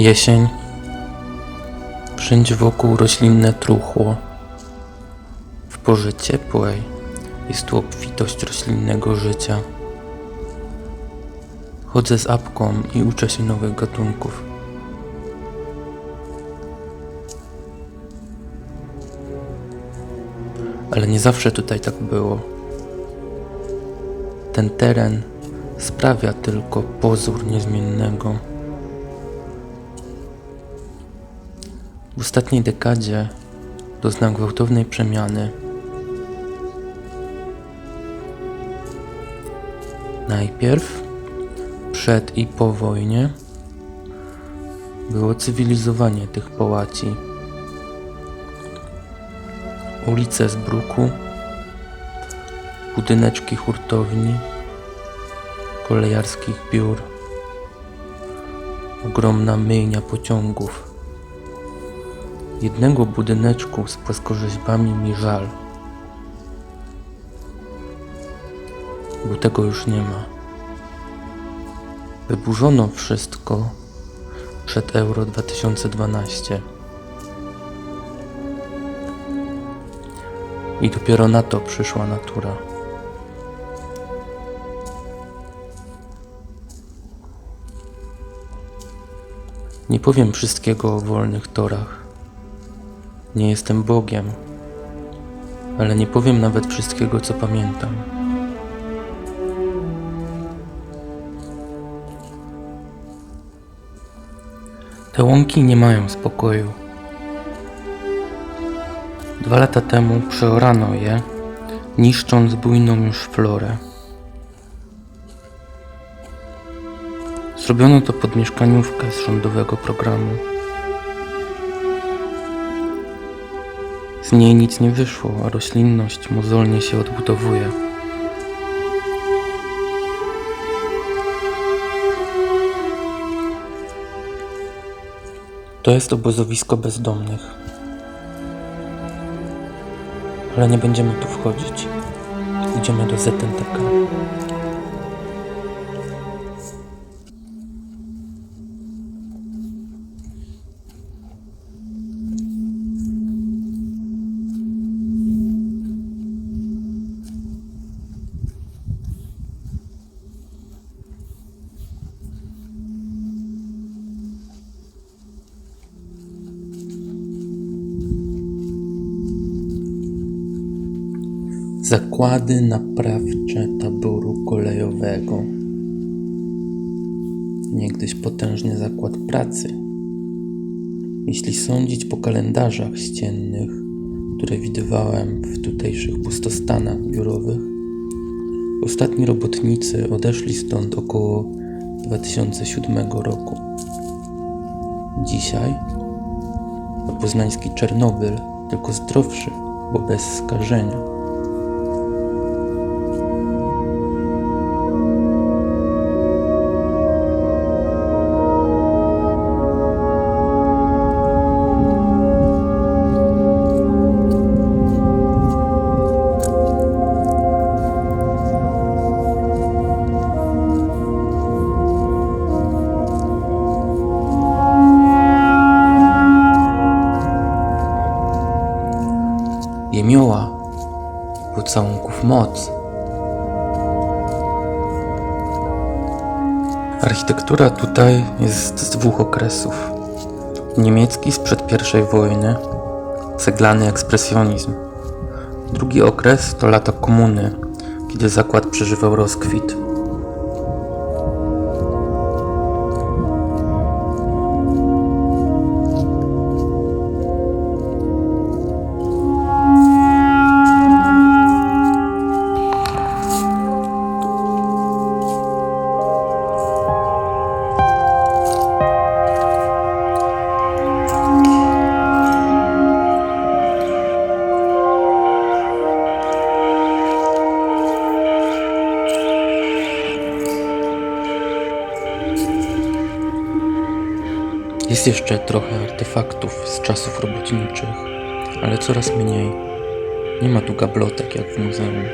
Jesień. Wszędzie wokół roślinne truchło. W porze ciepłej jest tu obfitość roślinnego życia. Chodzę z apką i uczę się nowych gatunków. Ale nie zawsze tutaj tak było. Ten teren sprawia tylko pozór niezmiennego. W ostatniej dekadzie doznał gwałtownej przemiany. Najpierw, przed i po wojnie, było cywilizowanie tych połaci. Ulice z bruku, budyneczki hurtowni, kolejarskich biur, ogromna myjnia pociągów. Jednego budyneczku z płaskorzeźbami mi żal, bo tego już nie ma. Wyburzono wszystko przed Euro 2012. I dopiero na to przyszła natura. Nie powiem wszystkiego o wolnych torach. Nie jestem Bogiem, ale nie powiem nawet wszystkiego, co pamiętam. Te łąki nie mają spokoju. Dwa lata temu przeorano je, niszcząc bujną już florę. Zrobiono to pod mieszkaniówkę z rządowego programu. Z niej nic nie wyszło, a roślinność mozolnie się odbudowuje. To jest obozowisko bezdomnych. Ale nie będziemy tu wchodzić. Idziemy do ZNTK. Zakłady naprawcze taboru kolejowego. Niegdyś potężny zakład pracy. Jeśli sądzić po kalendarzach ściennych, które widywałem w tutejszych pustostanach biurowych, ostatni robotnicy odeszli stąd około 2007 roku. Dzisiaj to poznański Czernobyl, tylko zdrowszy, bo bez skażenia. Moc. Architektura tutaj jest z dwóch okresów. Niemiecki sprzed I wojny, ceglany ekspresjonizm. Drugi okres to lata komuny, kiedy zakład przeżywał rozkwit. Jest jeszcze trochę artefaktów z czasów robotniczych, ale coraz mniej. Nie ma tu gablotek jak w muzeum.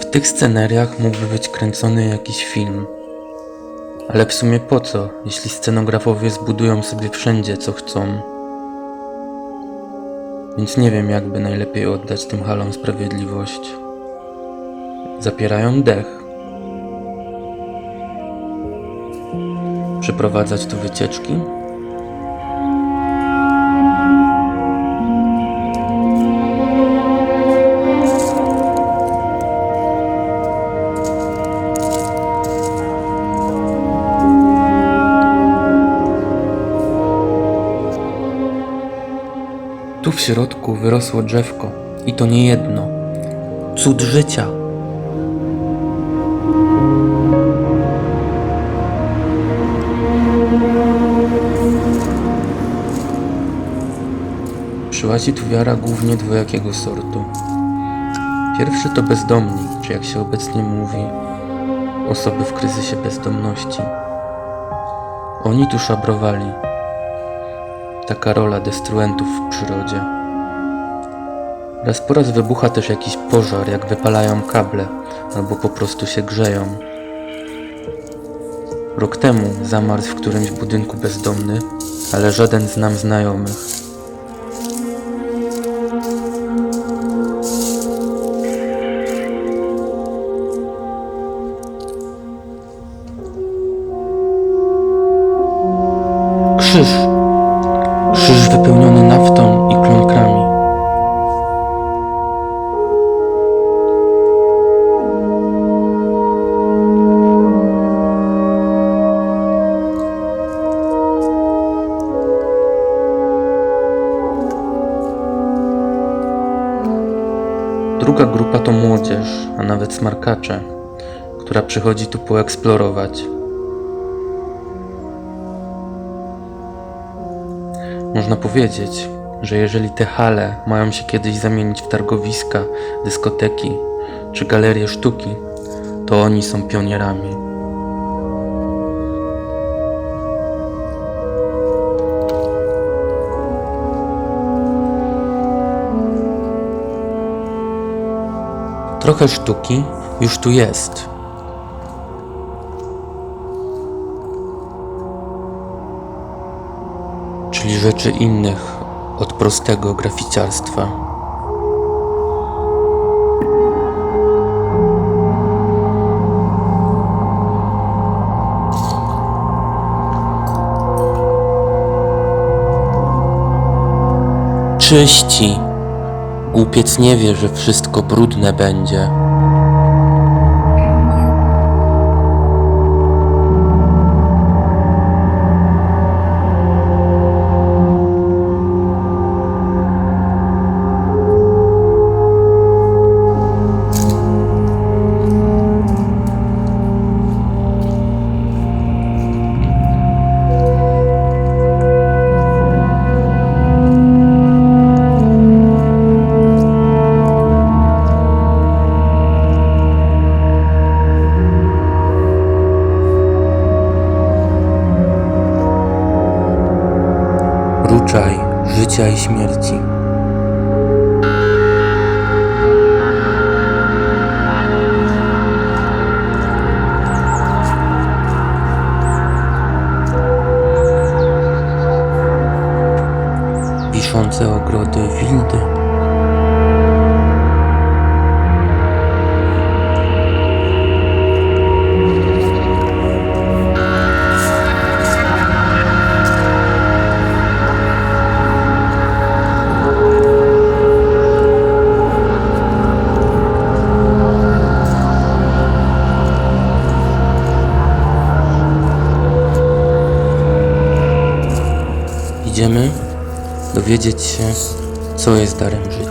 W tych scenariach mógłby być kręcony jakiś film. Ale w sumie po co, jeśli scenografowie zbudują sobie wszędzie co chcą? Więc nie wiem, jakby najlepiej oddać tym halom sprawiedliwość. Zapierają dech. Przeprowadzać tu wycieczki? Tu w środku wyrosło drzewko i to nie jedno. Cud życia. Przyłazi tu wiara głównie dwojakiego sortu. Pierwszy to bezdomni, czy jak się obecnie mówi, osoby w kryzysie bezdomności. Oni tu szabrowali, taka rola destruentów w przyrodzie. Raz po raz wybucha też jakiś pożar, jak wypalają kable, albo po prostu się grzeją. Rok temu zamarł w którymś budynku bezdomny, ale żaden z nam znajomych. Druga grupa to młodzież, a nawet smarkacze, która przychodzi tu poeksplorować. Można powiedzieć, że jeżeli te hale mają się kiedyś zamienić w targowiska, dyskoteki czy galerie sztuki, to oni są pionierami. Trochę sztuki już tu jest. czyli rzeczy innych od prostego graficiarstwa. Czyści. Głupiec nie wie, że wszystko brudne będzie. Życia i śmierci. Dowiedzieć się, co jest darem życia.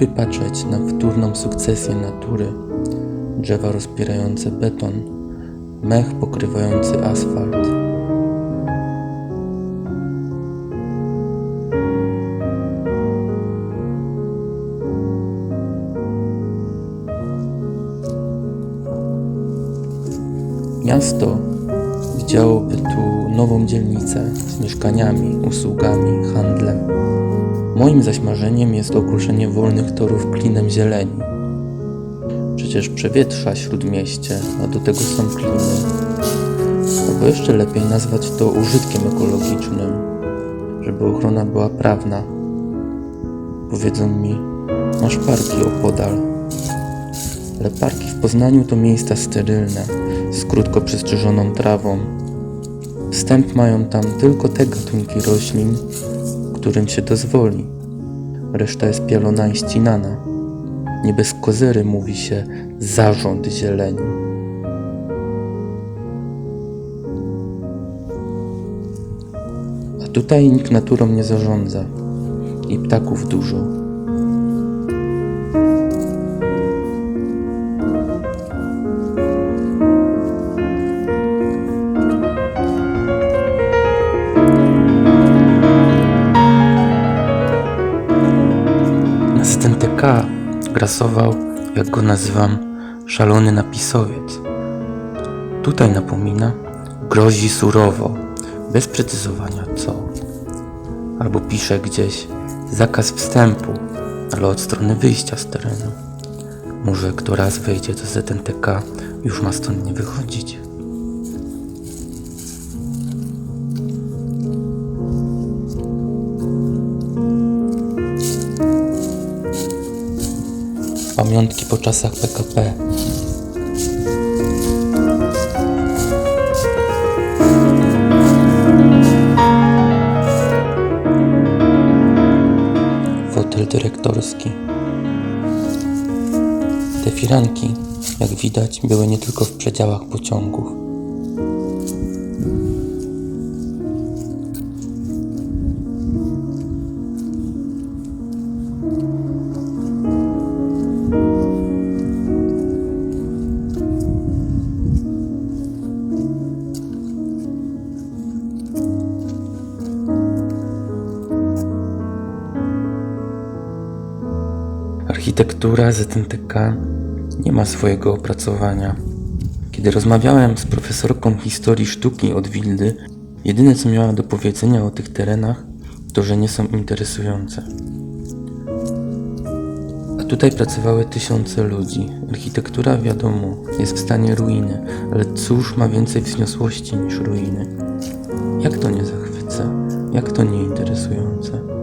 Lubię patrzeć na wtórną sukcesję natury. Drzewa rozpierające beton, mech pokrywający asfalt. Miasto widziałoby tu nową dzielnicę z mieszkaniami, usługami. Moim zaś marzeniem jest okruszenie wolnych torów klinem zieleni. Przecież przewietrza śródmieście, a do tego są kliny. Albo jeszcze lepiej nazwać to użytkiem ekologicznym, żeby ochrona była prawna. Powiedzą mi, masz parki opodal. Ale parki w Poznaniu to miejsca sterylne, z krótko przystrzyżoną trawą. Wstęp mają tam tylko te gatunki roślin, którym się dozwoli. Reszta jest pielona i ścinana. Nie bez kozery mówi się zarząd zieleni. A tutaj nikt naturą nie zarządza. I ptaków dużo. Grasował, jak go nazywam, szalony napisowiec. Tutaj napomina, grozi surowo, bez precyzowania co. Albo pisze gdzieś zakaz wstępu, ale od strony wyjścia z terenu. Może kto raz wejdzie do ZNTK, już ma stąd nie wychodzić. Pamiątki po czasach PKP. Fotel dyrektorski. Te firanki, jak widać, były nie tylko w przedziałach pociągów. Architektura ZNTK nie ma swojego opracowania. Kiedy rozmawiałem z profesorką historii sztuki od Wildy, jedyne co miała do powiedzenia o tych terenach, to że nie są interesujące. A tutaj pracowały tysiące ludzi. Architektura, wiadomo, jest w stanie ruiny, ale cóż ma więcej wzniosłości niż ruiny? Jak to nie zachwyca? Jak to nie interesujące?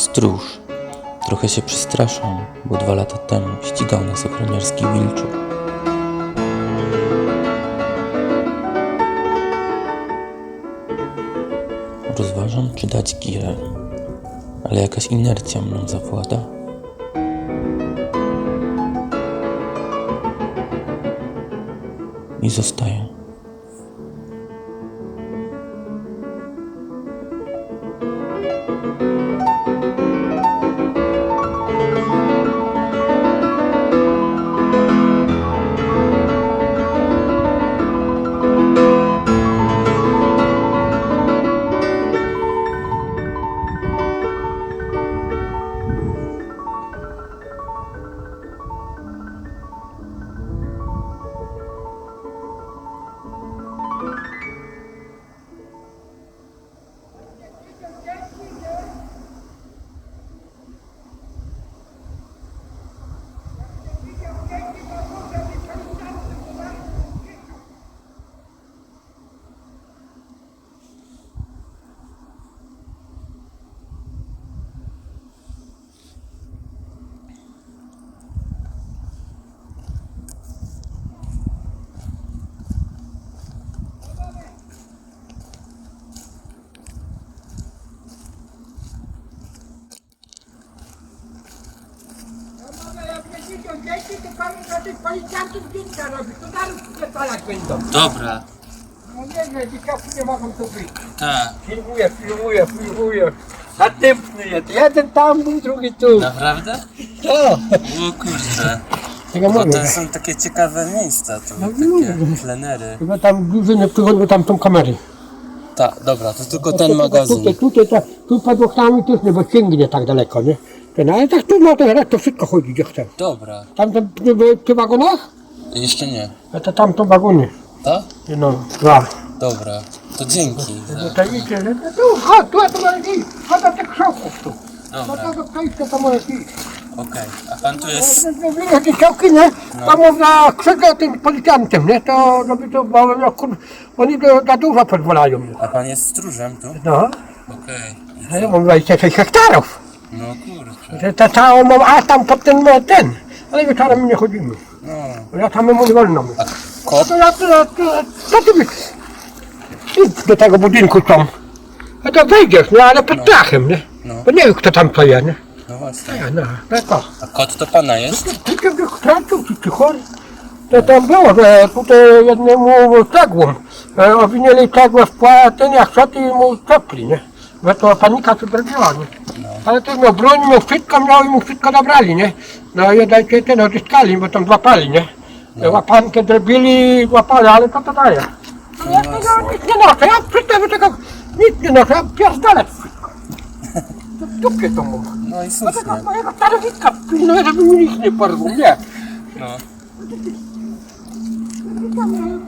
Stróż. Trochę się przestraszam, bo dwa lata temu ścigał nas ochroniarski Wilczur. Rozważam, czy dać girę, ale jakaś inercja mną zawłada. I zostaję. To do tych policjantów zdjęcia robi, to zaraz zapalać będą. Dobra, No nie, nie, dzieciaki nie mogą tu być. tak. Filmuję, filmuję, filmuję. Następny jest. Jeden tam był, drugi tu. Naprawdę? Co? O kurczę. Tego Bo mówię. to są takie ciekawe miejsca, to No takie mówię. plenery. Chyba tam nie przychodzą tam tą kamery. Tak, dobra, to tylko ten to- to- magazyn. Tutaj, tutaj, tak, tu pod oknami też nie, bo sięgnie tak daleko, nie? Ten, ale tak tu ma teraz to wszystko chodzi, gdzie chce. Dobra, Tam te, te, te wagonach? jeszcze nie. A to tam to wagony. Tak? No, dwa. Dobra, to dzięki. No to idzie, no to tu, chodź, tu, tu możesz iść. Chodź do tych krzoków tu. No Dobra, to do przejścia to możesz iść. okej. A pan tu jest... Wiesz, te działki, nie? To można krzyczeć tym policjantem, nie? To robi to, bo no, kur... oni to za dużo pozwalają. A pan jest stróżem tu? No, Okej. a ja mam 26 hektarów. No kurczę. Że to całą mam, a tam pod ten, no, ten. Ale wieczorem nie chodzimy. No. Ja samemu nie wolno. A kot? To ja, to, to, to, to ty byś... Idź do tego budynku tam. A to wejdziesz, no ale pod dachem, nie? No. Bo nie wiem kto tam to jest, nie? No właśnie. Ja, no, tak o. A kot to pana jest? Ty cię wykształcił, czy ty chory? To tam było, że tutaj jednemu cegłom e, owinęli cegłę w jak co i mu czepli, nie? Bo to panika się zrobiła, nie? Ale to miał broń, miał wszystko, miał i mu wszystko zabrali, nie? No i dajcie ten odzyskali, bo tam złapali, nie? Łapankę zrobili, łapali, ale co to daje? No ja tego nic nie noszę, ja przedstawię tego nic nie noszę, ja pierdolę wszystko. To w dupie to mam. No i No tego słusznie. mojego stanowiska pilnuję, żeby mi nikt nie porwał, nie? No.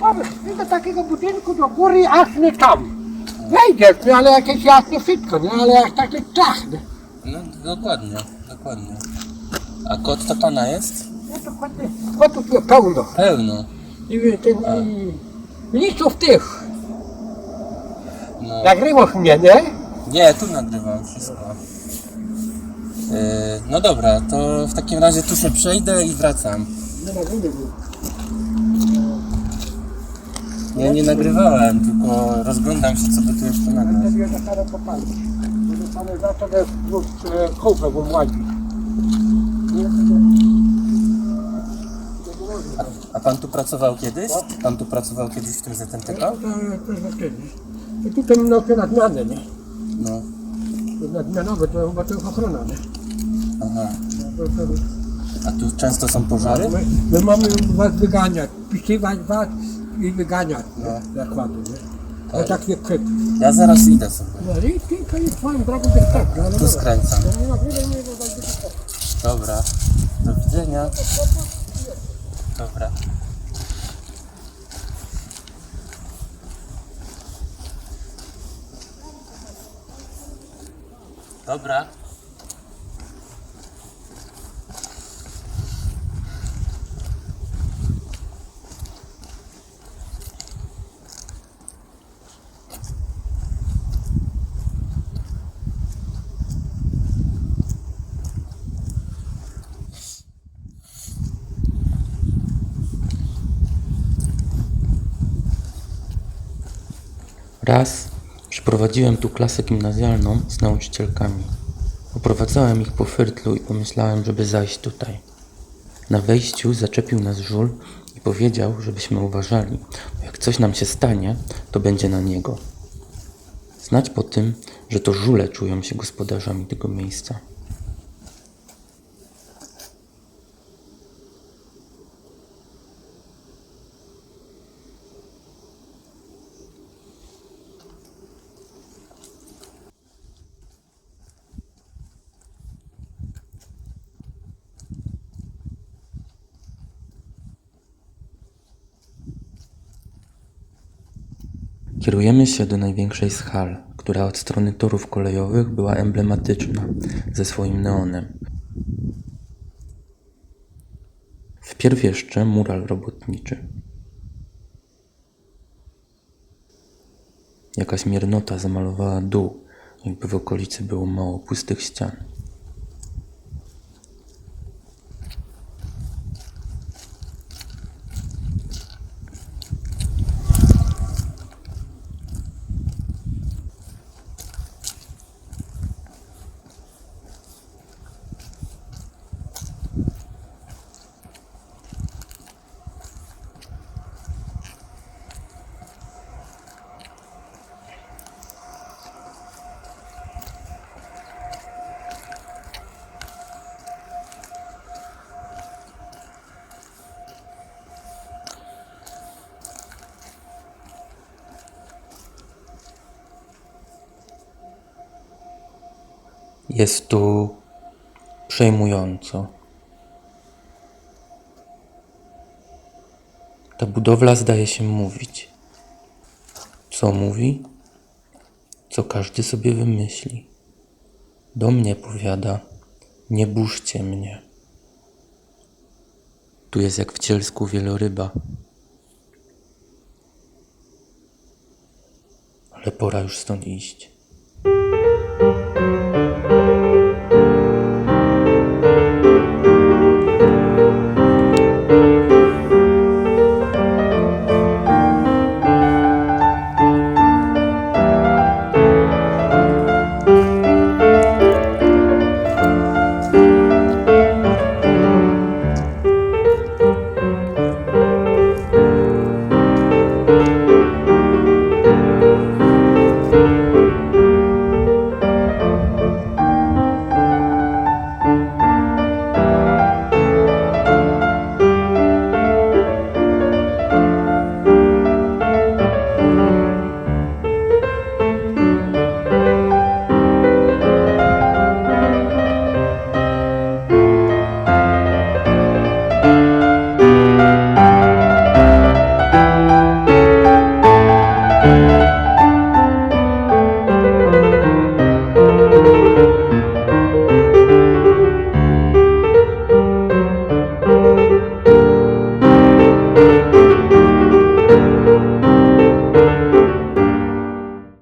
Tam, do takiego budynku do góry, aż nie tam. Wejdziesz, no ale jakieś jasne wszystko, nie? Ale jak takie czachne. No dokładnie, dokładnie. A kot to pana jest? No to kotów, kotów jest pełno. Pełno. I i listów tych. No. Nagrywasz mnie, nie? Nie, tu nagrywam wszystko. Yy, no dobra, to w takim razie tu się przejdę i wracam. Nie nagrywam. Ja nie nagrywałem, tylko rozglądam się, co by tu jeszcze nagrać. Ja dostanę popalić. Bo dostanę za to, że wróć kołbę w ładzi. A pan tu pracował kiedyś? Pan tu pracował kiedyś w tym ZMTK? I tutaj no to na zmianę, nie? No. To na zmianowe, to, bo to jest ochrona, nie? Aha. To, A tu często są pożary? My, my mamy was wyganiać, pisywać was i wyganiać no. zakładu, nie? To tak nie krzyk. Ja zaraz idę sobie. No i ty, to jest swoją drogą tak tak. No, no, Tu no. skręcam. No, no, nie, nie, nie, no, tak, tak, tak. Dobra. Do widzenia. Dobra. Dobra. Raz przyprowadziłem tu klasę gimnazjalną z nauczycielkami. Oprowadzałem ich po fyrtlu i pomyślałem, żeby zajść tutaj. Na wejściu zaczepił nas żul i powiedział, żebyśmy uważali, bo jak coś nam się stanie, to będzie na niego. Znać po tym, że to żule czują się gospodarzami tego miejsca. Kierujemy się do największej z hal, która od strony torów kolejowych była emblematyczna ze swoim neonem. Wpierw jeszcze mural robotniczy. Jakaś miernota zamalowała dół, jakby w okolicy było mało pustych ścian. Jest tu przejmująco. Ta budowla zdaje się mówić. Co mówi? Co każdy sobie wymyśli. Do mnie powiada: Nie burzcie mnie. Tu jest jak w cielsku wieloryba. Ale pora już stąd iść.